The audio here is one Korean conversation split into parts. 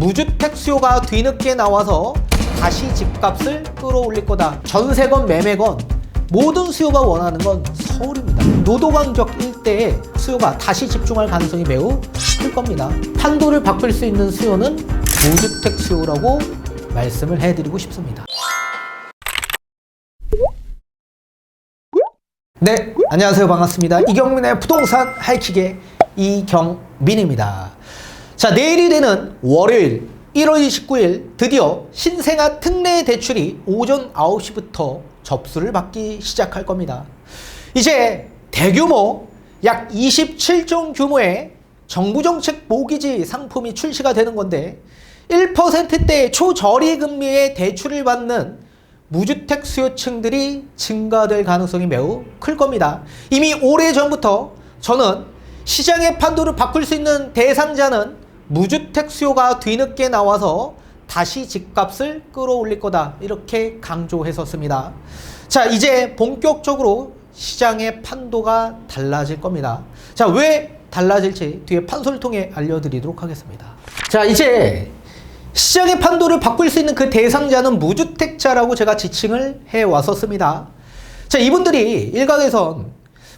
무주택 수요가 뒤늦게 나와서 다시 집값을 끌어올릴 거다. 전세건 매매건 모든 수요가 원하는 건 서울입니다. 노도강적 일대에 수요가 다시 집중할 가능성이 매우 클 겁니다. 판도를 바꿀 수 있는 수요는 무주택 수요라고 말씀을 해드리고 싶습니다. 네, 안녕하세요. 반갑습니다. 이경민의 부동산 하이킥의 이경민입니다. 자, 내일이 되는 월요일 1월 29일 드디어 신생아 특례 대출이 오전 9시부터 접수를 받기 시작할 겁니다. 이제 대규모 약 27종 규모의 정부 정책 모기지 상품이 출시가 되는 건데 1%대 초저리 금리의 대출을 받는 무주택 수요층들이 증가될 가능성이 매우 클 겁니다. 이미 오래 전부터 저는 시장의 판도를 바꿀 수 있는 대상자는 무주택 수요가 뒤늦게 나와서 다시 집값을 끌어올릴 거다. 이렇게 강조했었습니다. 자, 이제 본격적으로 시장의 판도가 달라질 겁니다. 자, 왜 달라질지 뒤에 판소를 통해 알려드리도록 하겠습니다. 자, 이제 시장의 판도를 바꿀 수 있는 그 대상자는 무주택자라고 제가 지칭을 해 왔었습니다. 자, 이분들이 일각에선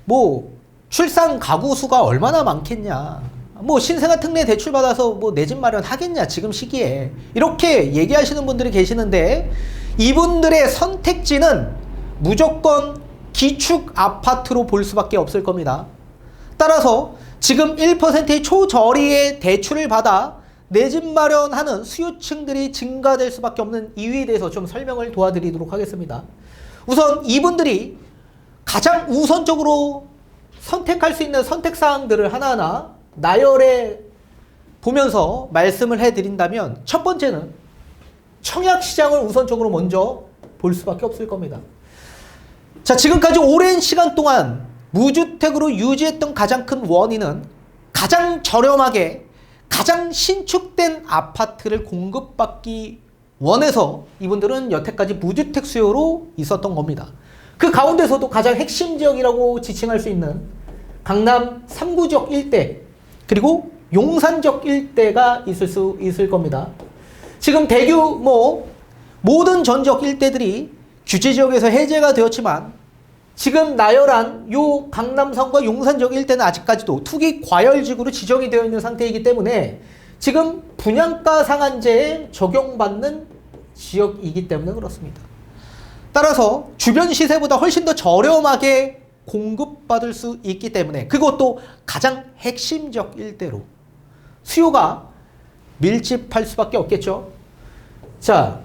뭐 출산 가구 수가 얼마나 많겠냐. 뭐 신생아 특례 대출 받아서 뭐 내 집 마련 하겠냐 지금 시기에 이렇게 얘기하시는 분들이 계시는데 이분들의 선택지는 무조건 기축 아파트로 볼 수밖에 없을 겁니다. 따라서 지금 1%의 초저리의 대출을 받아 내 집 마련하는 수요층들이 증가될 수밖에 없는 이유에 대해서 좀 설명을 도와드리도록 하겠습니다. 우선 이분들이 가장 우선적으로 선택할 수 있는 선택 사항들을 하나하나 나열해 보면서 말씀을 해드린다면 첫 번째는 청약 시장을 우선적으로 먼저 볼 수밖에 없을 겁니다. 자, 지금까지 오랜 시간 동안 무주택으로 유지했던 가장 큰 원인은 가장 저렴하게 가장 신축된 아파트를 공급받기 원해서 이분들은 여태까지 무주택 수요로 있었던 겁니다. 그 가운데서도 가장 핵심 지역이라고 지칭할 수 있는 강남 3구 지역 일대 그리고 용산 지역 일대가 있을 수 있을 겁니다. 지금 대규모 모든 전적 일대들이 규제 지역에서 해제가 되었지만 지금 나열한 요 강남성과 용산 지역 일대는 아직까지도 투기 과열지구로 지정이 되어 있는 상태이기 때문에 지금 분양가 상한제에 적용받는 지역이기 때문에 그렇습니다. 따라서 주변 시세보다 훨씬 더 저렴하게 공급받을 수 있기 때문에 그것도 가장 핵심적 일대로 수요가 밀집할 수밖에 없겠죠. 자,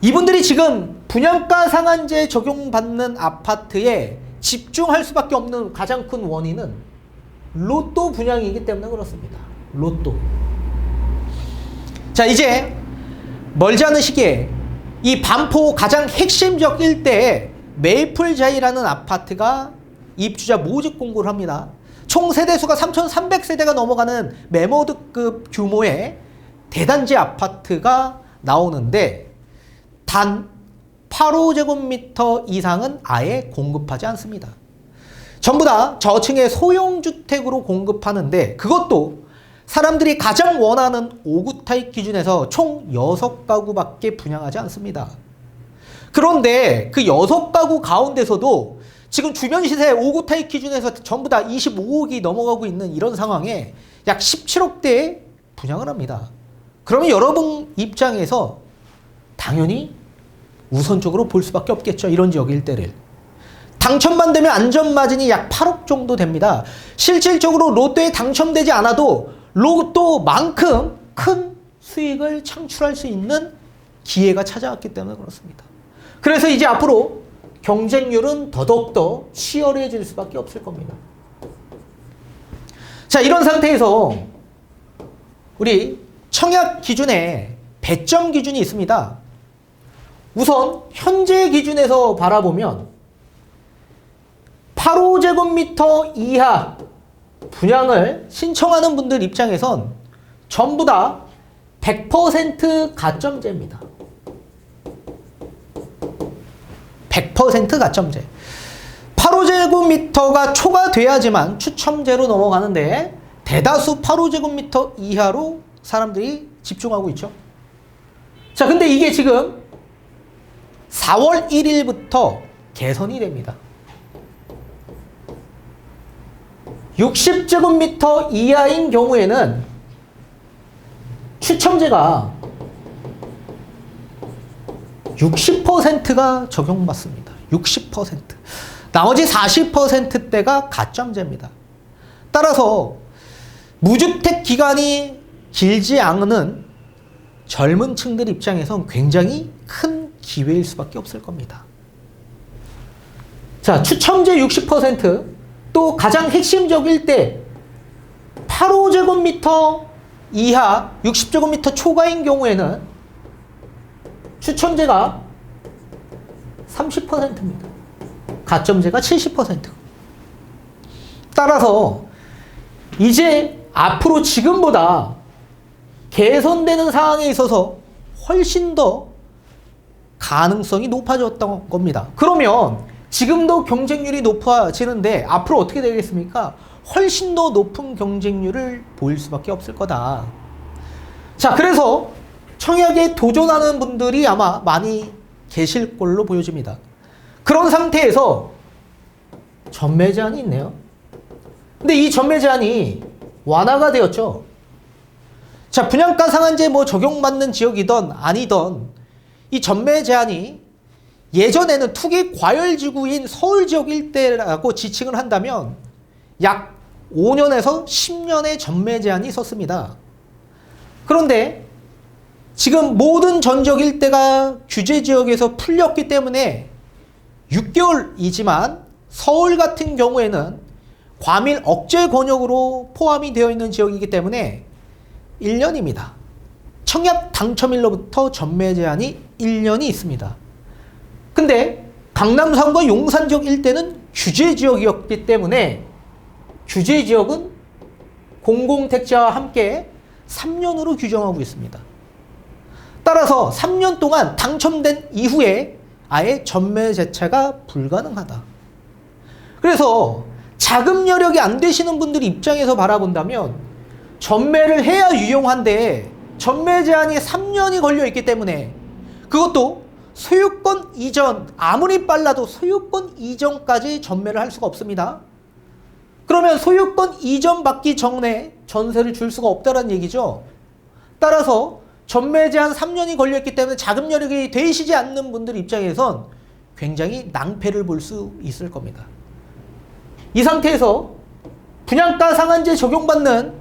이분들이 지금 분양가 상한제 적용받는 아파트에 집중할 수밖에 없는 가장 큰 원인은 로또 분양이기 때문에 그렇습니다. 로또. 자, 이제 멀지 않은 시기에 이 반포 가장 핵심적 일대에 메이플자이라는 아파트가 입주자 모집 공고를 합니다. 총 세대수가 3,300세대가 넘어가는 메모드급 규모의 대단지 아파트가 나오는데 단 8호제곱미터 이상은 아예 공급하지 않습니다. 전부 다 저층의 소형주택으로 공급하는데 그것도 사람들이 가장 원하는 5구 타입 기준에서 총 6가구밖에 분양하지 않습니다. 그런데 그 6가구 가운데서도 지금 주변 시세 5구 타입 기준에서 전부 다 25억이 넘어가고 있는 이런 상황에 약 17억대에 분양을 합니다. 그러면 여러분 입장에서 당연히 우선적으로 볼 수밖에 없겠죠. 이런 지역 일대를. 당첨만 되면 안전마진이 약 8억 정도 됩니다. 실질적으로 로또에 당첨되지 않아도 로또만큼 큰 수익을 창출할 수 있는 기회가 찾아왔기 때문에 그렇습니다. 그래서 이제 앞으로 경쟁률은 더더욱더 치열해질 수밖에 없을 겁니다. 자, 이런 상태에서 우리 청약 기준에 배점 기준이 있습니다. 우선 현재 기준에서 바라보면 8호제곱미터 이하 분양을 신청하는 분들 입장에선 전부 다 100% 가점제입니다. 100% 가점제. 8호제곱미터가 초과돼야지만 추첨제로 넘어가는데 대다수 8호제곱미터 이하로 사람들이 집중하고 있죠. 자, 근데 이게 지금 4월 1일부터 개선이 됩니다. 60제곱미터 이하인 경우에는 추첨제가 60%가 적용받습니다. 60%. 나머지 40%대가 가점제입니다. 따라서 무주택 기간이 길지 않은 젊은 층들 입장에선 굉장히 큰 기회일 수밖에 없을 겁니다. 자, 추첨제 60%또 가장 핵심적일 때 8호제곱미터 이하 60제곱미터 초과인 경우에는 추첨제가 30%입니다. 가점제가 70%. 따라서 이제 앞으로 지금보다 개선되는 상황에 있어서 훨씬 더 가능성이 높아졌던 겁니다. 그러면 지금도 경쟁률이 높아지는데 앞으로 어떻게 되겠습니까? 훨씬 더 높은 경쟁률을 보일 수밖에 없을 거다. 자, 그래서 청약에 도전하는 분들이 아마 많이 계실 걸로 보여집니다. 그런 상태에서 전매 제한이 있네요. 근데 이 전매 제한이 완화가 되었죠. 자, 분양가 상한제 뭐 적용받는 지역이던 아니던 이 전매 제한이 예전에는 투기 과열 지구인 서울 지역 일대라고 지칭을 한다면 약 5년에서 10년의 전매 제한이 있었습니다. 그런데 지금 모든 전적 일대가 규제 지역에서 풀렸기 때문에 6개월이지만 서울 같은 경우에는 과밀 억제 권역으로 포함이 되어 있는 지역이기 때문에 1년입니다. 청약 당첨일로부터 전매 제한이 1년이 있습니다. 근데 강남상과 용산 지역 일대는 규제 지역이었기 때문에 규제 지역은 공공택지와 함께 3년으로 규정하고 있습니다. 따라서 3년 동안 당첨된 이후에 아예 전매 제체가 불가능하다. 그래서 자금 여력이 안 되시는 분들 입장에서 바라본다면 전매를 해야 유용한데 전매 제한이 3년이 걸려 있기 때문에 그것도 소유권 이전 아무리 빨라도 소유권 이전까지 전매를 할 수가 없습니다. 그러면 소유권 이전 받기 전에 전세를 줄 수가 없다는 얘기죠. 따라서 전매 제 한 3년이 걸렸기 때문에 자금 여력이 되시지 않는 분들 입장에선 굉장히 낭패를 볼 수 있을 겁니다. 이 상태에서 분양가 상한제 적용받는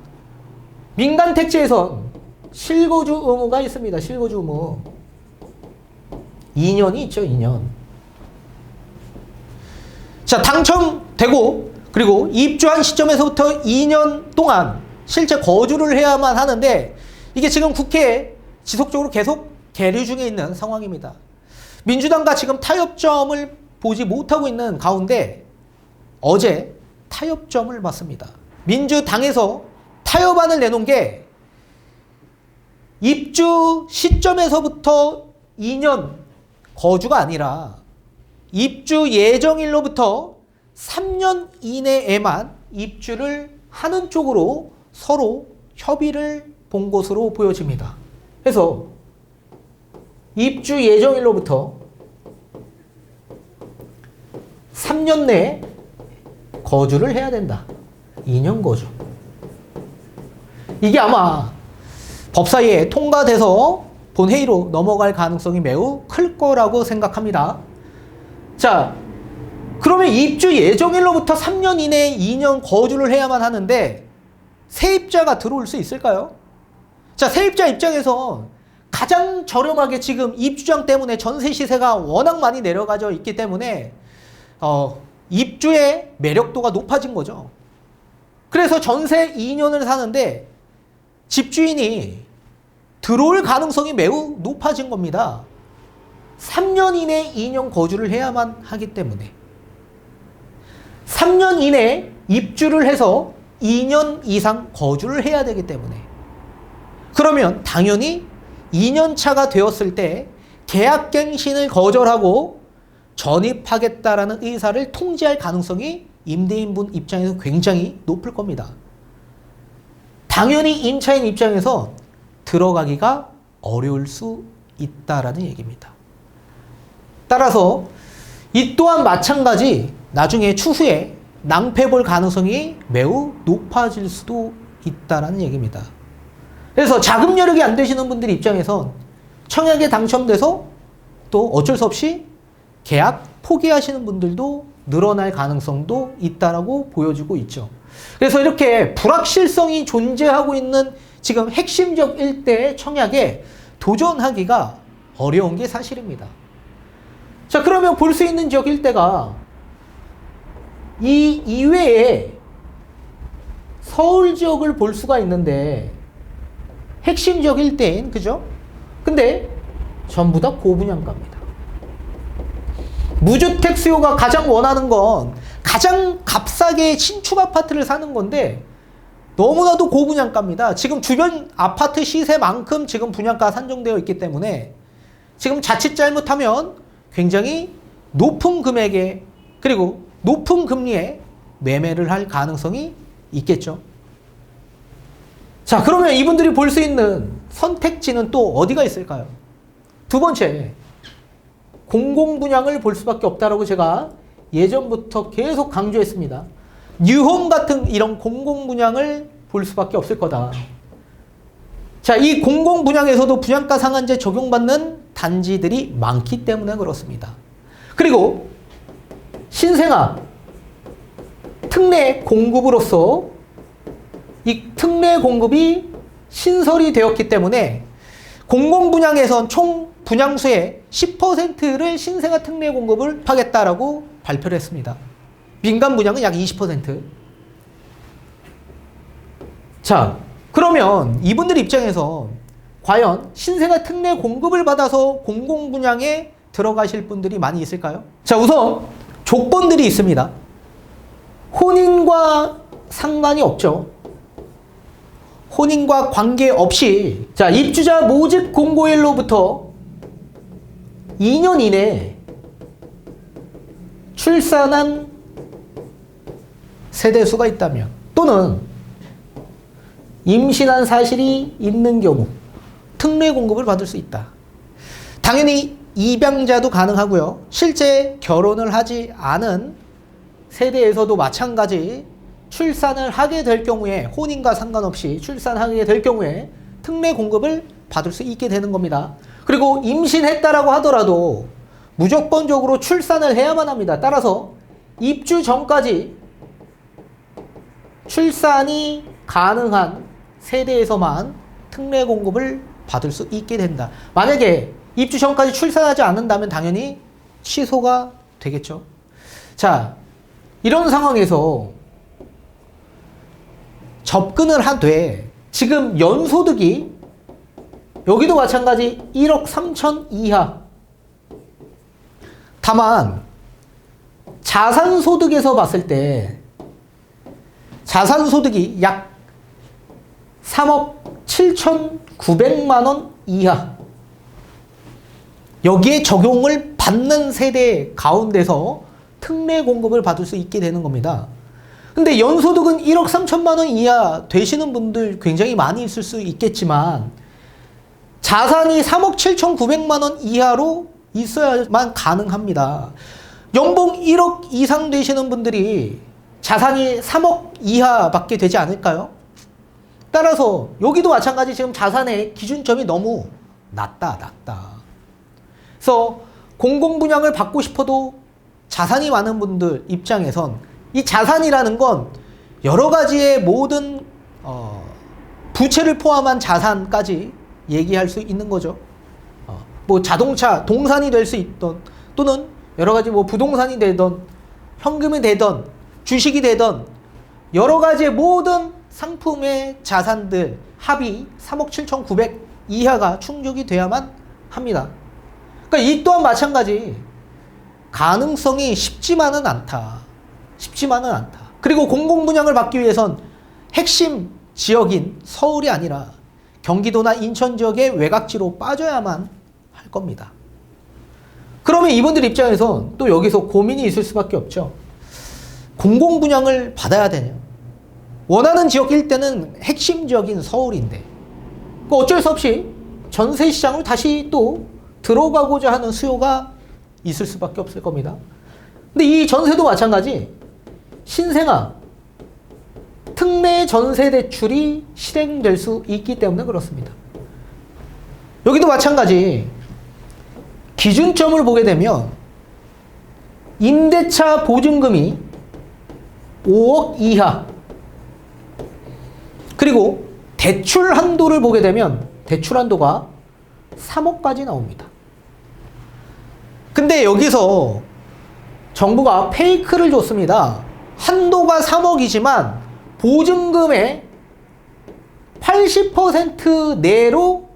민간 택지에선 실거주 의무가 있습니다. 실거주 의무. 2년이 있죠, 2년. 자, 당첨되고 그리고 입주한 시점에서부터 2년 동안 실제 거주를 해야만 하는데 이게 지금 국회에 지속적으로 계속 계류 중에 있는 상황입니다. 민주당과 지금 타협점을 보지 못하고 있는 가운데 어제 타협점을 봤습니다. 민주당에서 타협안을 내놓은 게 입주 시점에서부터 2년 거주가 아니라 입주 예정일로부터 3년 이내에만 입주를 하는 쪽으로 서로 협의를 본 것으로 보여집니다. 그래서 입주 예정일로부터 3년 내에 거주를 해야 된다. 2년 거주. 이게 아마 법사위에 통과돼서 본회의로 넘어갈 가능성이 매우 클 거라고 생각합니다. 자, 그러면 입주 예정일로부터 3년 이내에 2년 거주를 해야만 하는데 세입자가 들어올 수 있을까요? 자, 세입자 입장에서 가장 저렴하게 지금 입주장 때문에 전세 시세가 워낙 많이 내려가져 있기 때문에 어, 입주의 매력도가 높아진 거죠. 그래서 전세 2년을 사는데 집주인이 들어올 가능성이 매우 높아진 겁니다. 3년 이내 2년 거주를 해야만 하기 때문에. 3년 이내 입주를 해서 2년 이상 거주를 해야 되기 때문에. 그러면 당연히 2년 차가 되었을 때 계약갱신을 거절하고 전입하겠다라는 의사를 통지할 가능성이 임대인분 입장에서 굉장히 높을 겁니다. 당연히 임차인 입장에서 들어가기가 어려울 수 있다라는 얘기입니다. 따라서 이 또한 마찬가지 나중에 추후에 낭패 볼 가능성이 매우 높아질 수도 있다라는 얘기입니다. 그래서 자금 여력이 안 되시는 분들 입장에선 청약에 당첨돼서 또 어쩔 수 없이 계약 포기하시는 분들도 늘어날 가능성도 있다라고 보여지고 있죠. 그래서 이렇게 불확실성이 존재하고 있는 지금 핵심적 일대의 청약에 도전하기가 어려운 게 사실입니다. 자, 그러면 볼 수 있는 지역 일대가 이 이외에 서울 지역을 볼 수가 있는데 핵심 지역 일대인 그죠? 근데 전부 다 고분양가입니다. 무주택 수요가 가장 원하는 건 가장 값싸게 신축 아파트를 사는 건데 너무나도 고분양가입니다. 지금 주변 아파트 시세만큼 지금 분양가 산정되어 있기 때문에 지금 자칫 잘못하면 굉장히 높은 금액에 그리고 높은 금리에 매매를 할 가능성이 있겠죠. 자, 그러면 이분들이 볼 수 있는 선택지는 또 어디가 있을까요? 두 번째, 공공 분양을 볼 수밖에 없다라고 제가 예전부터 계속 강조했습니다. 뉴홈 같은 이런 공공 분양을 볼 수밖에 없을 거다. 자, 이 공공 분양에서도 분양가 상한제 적용받는 단지들이 많기 때문에 그렇습니다. 그리고 신생아 특례 공급으로서 이 특례 공급이 신설이 되었기 때문에 공공 분양에선 총 분양수의 10%를 신생아 특례 공급을 하겠다라고 발표를 했습니다. 민간 분양은 약 20%. 자, 그러면 이분들 입장에서 과연 신생아 특례 공급을 받아서 공공 분양에 들어가실 분들이 많이 있을까요? 자, 우선 조건들이 있습니다. 혼인과 상관이 없죠. 혼인과 관계없이 자, 입주자 모집 공고일로부터 2년 이내에 출산한 세대수가 있다면 또는 임신한 사실이 있는 경우 특례 공급을 받을 수 있다. 당연히 입양자도 가능하고요. 실제 결혼을 하지 않은 세대에서도 마찬가지 출산을 하게 될 경우에 혼인과 상관없이 출산하게 될 경우에 특례 공급을 받을 수 있게 되는 겁니다. 그리고 임신했다라고 하더라도 무조건적으로 출산을 해야만 합니다. 따라서 입주 전까지 출산이 가능한 세대에서만 특례 공급을 받을 수 있게 된다. 만약에 입주 전까지 출산하지 않는다면 당연히 취소가 되겠죠. 자, 이런 상황에서 접근을 하되 지금 연소득이 여기도 마찬가지 1억 3천 이하. 다만 자산 소득에서 봤을 때 자산 소득이 약 3억 7천9백만 원 이하. 여기에 적용을 받는 세대 가운데서 특례 공급을 받을 수 있게 되는 겁니다. 근데 연소득은 1억 3천만 원 이하 되시는 분들 굉장히 많이 있을 수 있겠지만 자산이 3억 7천9백만 원 이하로 있어야만 가능합니다. 연봉 1억 이상 되시는 분들이 자산이 3억 이하밖에 되지 않을까요? 따라서 여기도 마찬가지 지금 자산의 기준점이 너무 낮다, 낮다. 그래서 공공분양을 받고 싶어도 자산이 많은 분들 입장에선 이 자산이라는 건 여러 가지의 모든 어, 부채를 포함한 자산까지 얘기할 수 있는 거죠. 어, 뭐 자동차, 동산이 될 수 있던 또는 여러 가지 뭐 부동산이 되던 현금이 되던 주식이 되던 여러 가지의 모든 상품의 자산들 합이 3억 7천9백 이하가 충족이 돼야만 합니다. 그러니까 이 또한 마찬가지 가능성이 쉽지만은 않다. 쉽지만은 않다. 그리고 공공분양을 받기 위해선 핵심 지역인 서울이 아니라 경기도나 인천 지역의 외곽지로 빠져야만 할 겁니다. 그러면 이분들 입장에서 또 여기서 고민이 있을 수밖에 없죠. 공공분양을 받아야 되냐? 원하는 지역 일대는 핵심 지역인 서울인데 그 어쩔 수 없이 전세 시장을 다시 또 들어가고자 하는 수요가 있을 수밖에 없을 겁니다. 근데 이 전세도 마찬가지 신생아 특례 전세 대출이 실행될 수 있기 때문에 그렇습니다. 여기도 마찬가지 기준점을 보게 되면 임대차 보증금이 5억 이하 그리고 대출 한도를 보게 되면 대출 한도가 3억까지 나옵니다. 근데 여기서 정부가 페이크를 줬습니다. 한도가 3억이지만 보증금의 80% 내로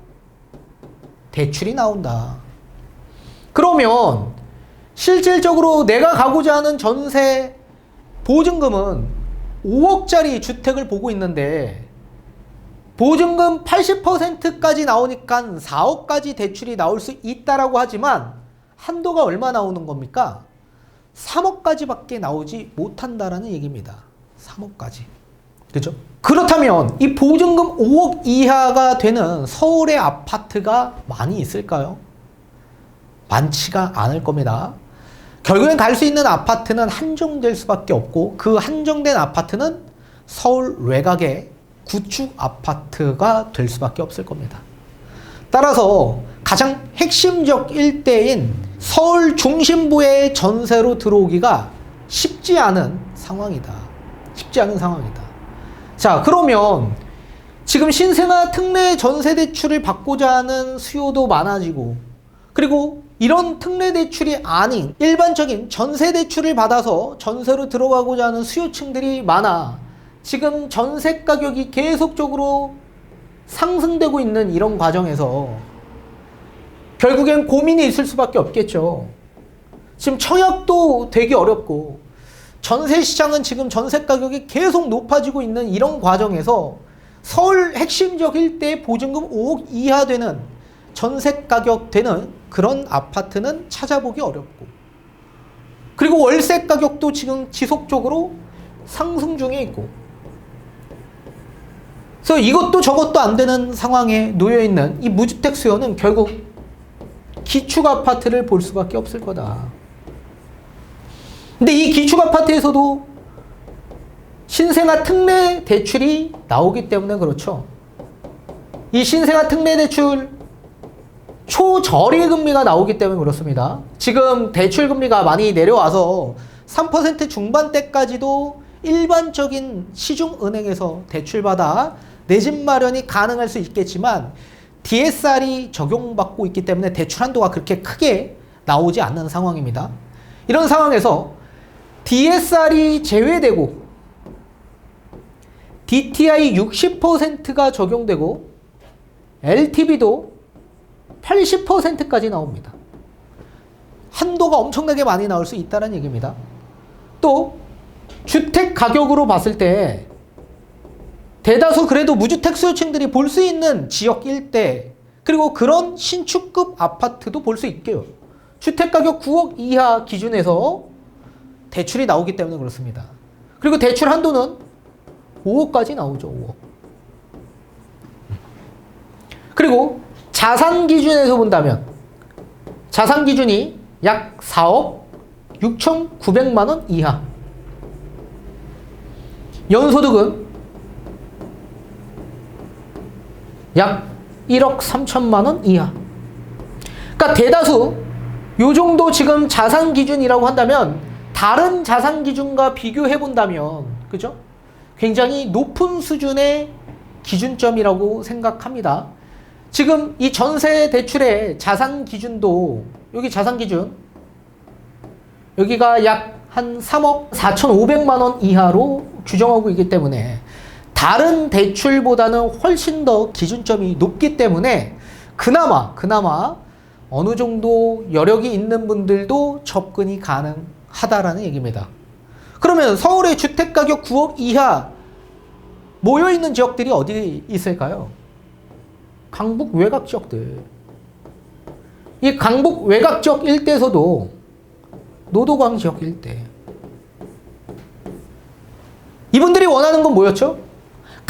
대출이 나온다. 그러면 실질적으로 내가 가고자 하는 전세 보증금은 5억짜리 주택을 보고 있는데 보증금 80%까지 나오니까 4억까지 대출이 나올 수 있다라고 하지만 한도가 얼마 나오는 겁니까? 3억까지밖에 나오지 못한다라는 얘기입니다. 3억까지. 그죠? 그렇다면 이 보증금 5억 이하가 되는 서울의 아파트가 많이 있을까요? 많지가 않을 겁니다. 결국엔 갈 수 있는 아파트는 한정될 수밖에 없고 그 한정된 아파트는 서울 외곽의 구축 아파트가 될 수밖에 없을 겁니다. 따라서 가장 핵심적 일대인 서울 중심부의 전세로 들어오기가 쉽지 않은 상황이다. 쉽지 않은 상황이다. 자, 그러면 지금 신생아 특례 전세 대출을 받고자 하는 수요도 많아지고 그리고 이런 특례 대출이 아닌 일반적인 전세 대출을 받아서 전세로 들어가고자 하는 수요층들이 많아 지금 전세 가격이 계속적으로 상승되고 있는 이런 과정에서 결국엔 고민이 있을 수밖에 없겠죠. 지금 청약도 되기 어렵고 전세 시장은 지금 전세 가격이 계속 높아지고 있는 이런 과정에서 서울 핵심적 일대 보증금 5억 이하 되는 전세 가격 되는 그런 아파트는 찾아보기 어렵고 그리고 월세 가격도 지금 지속적으로 상승 중에 있고 그래서 이것도 저것도 안 되는 상황에 놓여 있는 이 무주택 수요는 결국 기축 아파트를 볼 수밖에 없을 거다. 근데 이 기축 아파트에서도 신생아 특례 대출이 나오기 때문에 그렇죠. 이 신생아 특례 대출 초저리 금리가 나오기 때문에 그렇습니다. 지금 대출 금리가 많이 내려와서 3% 중반대까지도 일반적인 시중 은행에서 대출받아 내 집 마련이 가능할 수 있겠지만 DSR이 적용받고 있기 때문에 대출 한도가 그렇게 크게 나오지 않는 상황입니다. 이런 상황에서 DSR이 제외되고 DTI 60%가 적용되고 LTV도 80%까지 나옵니다. 한도가 엄청나게 많이 나올 수 있다는 얘기입니다. 또 주택 가격으로 봤을 때 대다수 그래도 무주택 수요층들이 볼 수 있는 지역 일대 그리고 그런 신축급 아파트도 볼 수 있게요. 주택 가격 9억 이하 기준에서 대출이 나오기 때문에 그렇습니다. 그리고 대출 한도는 5억까지 나오죠. 5억. 그리고 자산 기준에서 본다면 자산 기준이 약 4억 6,900만 원 이하. 연소득은 약 1억 3천만 원 이하. 그러니까 대다수 요 정도 지금 자산 기준이라고 한다면 다른 자산 기준과 비교해 본다면 그죠? 굉장히 높은 수준의 기준점이라고 생각합니다. 지금 이 전세 대출의 자산 기준도 여기 자산 기준 여기가 약 한 3억 4,500만 원 이하로 규정하고 있기 때문에 다른 대출보다는 훨씬 더 기준점이 높기 때문에 그나마 그나마 어느 정도 여력이 있는 분들도 접근이 가능하다라는 얘기입니다. 그러면 서울의 주택 가격 9억 이하 모여 있는 지역들이 어디 있을까요? 강북 외곽 지역들. 이 강북 외곽 지역 일대에서도 노도광 지역 일대. 이분들이 원하는 건 뭐였죠?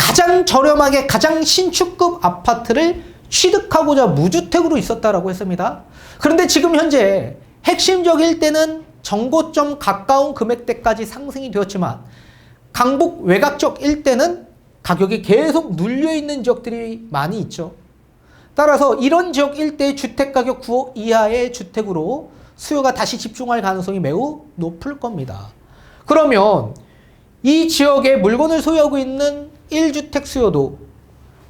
가장 저렴하게 가장 신축급 아파트를 취득하고자 무주택으로 있었다라고 했습니다. 그런데 지금 현재 핵심적 일대는 정고점 가까운 금액대까지 상승이 되었지만 강북 외곽적 일대는 가격이 계속 눌려 있는 지역들이 많이 있죠. 따라서 이런 지역 일대의 주택 가격 9억 이하의 주택으로 수요가 다시 집중할 가능성이 매우 높을 겁니다. 그러면 이 지역에 물건을 소유하고 있는 1주택 수요도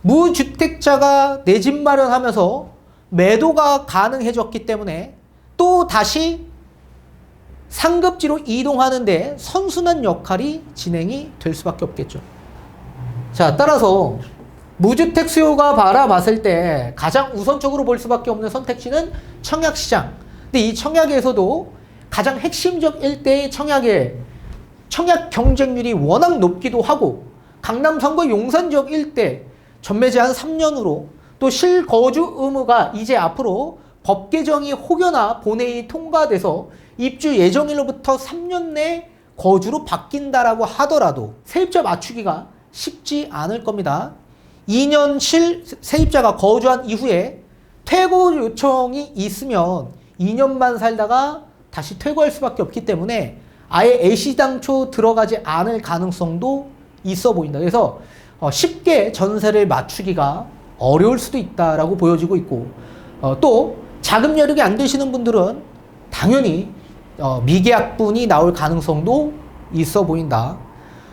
무주택자가 내 집 마련하면서 매도가 가능해졌기 때문에 또 다시 상급지로 이동하는데 선순환 역할이 진행이 될 수밖에 없겠죠. 자, 따라서 무주택 수요가 바라봤을 때 가장 우선적으로 볼 수밖에 없는 선택지는 청약시장. 근데 이 청약에서도 가장 핵심적 일대의 청약에 청약 경쟁률이 워낙 높기도 하고 강남 선거 용산 지역 일대 전매 제한 3년으로 또 실거주 의무가 이제 앞으로 법 개정이 혹여나 본회의 통과돼서 입주 예정일로부터 3년 내 거주로 바뀐다라고 하더라도 세입자 맞추기가 쉽지 않을 겁니다. 2년칠 세입자가 거주한 이후에 퇴거 요청이 있으면 2년만 살다가 다시 퇴거할 수밖에 없기 때문에 아예 애시당초 들어가지 않을 가능성도 있어 보인다. 그래서 어, 쉽게 전세를 맞추기가 어려울 수도 있다라고 보여지고 있고 어, 또 자금 여력이 안 되시는 분들은 당연히 어, 미계약분이 나올 가능성도 있어 보인다.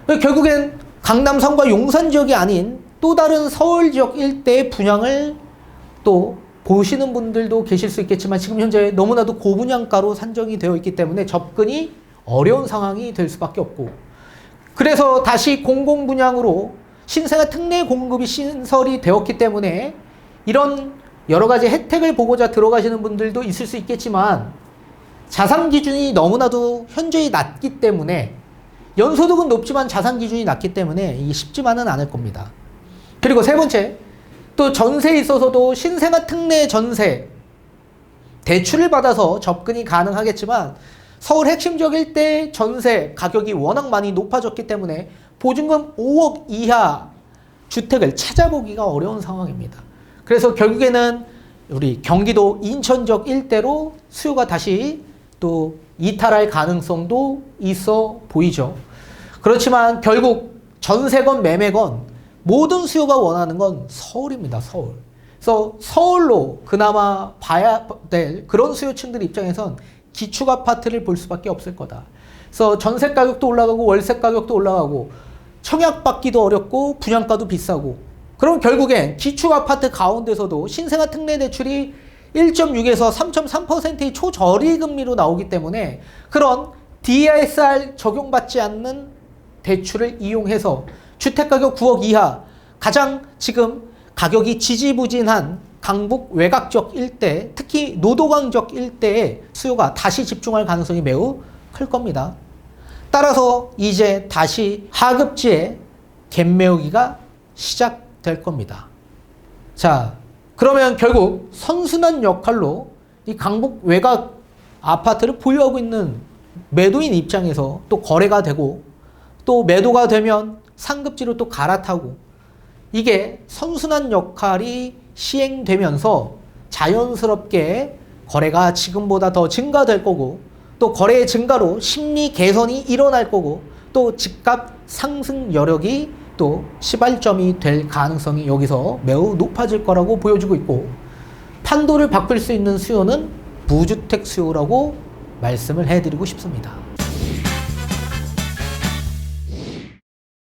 결국엔 강남 성과 용산 지역이 아닌 또 다른 서울 지역 일대의 분양을 또 보시는 분들도 계실 수 있겠지만 지금 현재 너무나도 고분양가로 산정이 되어 있기 때문에 접근이 어려운 상황이 될 수밖에 없고 그래서 다시 공공 분양으로 신생아 특례 공급이 신설이 되었기 때문에 이런 여러 가지 혜택을 보고자 들어가시는 분들도 있을 수 있겠지만 자산 기준이 너무나도 현저히 낮기 때문에 연소득은 높지만 자산 기준이 낮기 때문에 이게 쉽지만은 않을 겁니다. 그리고 세 번째, 또 전세에 있어서도 신생아 특례 전세 대출을 받아서 접근이 가능하겠지만 서울 핵심적 일대 전세 가격이 워낙 많이 높아졌기 때문에 보증금 5억 이하 주택을 찾아보기가 어려운 상황입니다. 그래서 결국에는 우리 경기도 인천적 일대로 수요가 다시 또 이탈할 가능성도 있어 보이죠. 그렇지만 결국 전세건 매매건 모든 수요가 원하는 건 서울입니다. 서울. 그래서 서울로 그나마 봐야 될 그런 수요층들 입장에선 기축 아파트를 볼 수밖에 없을 거다. 그래서 전세 가격도 올라가고 월세 가격도 올라가고 청약 받기도 어렵고 분양가도 비싸고 그럼 결국엔 기축 아파트 가운데서도 신생아 특례 대출이 1.6에서 3.3%의 초저리 금리로 나오기 때문에 그런 DSR 적용받지 않는 대출을 이용해서 주택가격 9억 이하 가장 지금 가격이 지지부진한 강북 외곽적 일대, 특히 노도강적 일대에 수요가 다시 집중할 가능성이 매우 클 겁니다. 따라서 이제 다시 하급지에 갭매우기가 시작될 겁니다. 자, 그러면 결국 선순환 역할로 이 강북 외곽 아파트를 보유하고 있는 매도인 입장에서 또 거래가 되고 또 매도가 되면 상급지로 또 갈아타고 이게 선순환 역할이 시행되면서 자연스럽게 거래가 지금보다 더 증가될 거고 또 거래의 증가로 심리 개선이 일어날 거고 또 집값 상승 여력이 또 시발점이 될 가능성이 여기서 매우 높아질 거라고 보여지고 있고 판도를 바꿀 수 있는 수요는 무주택 수요라고 말씀을 해드리고 싶습니다.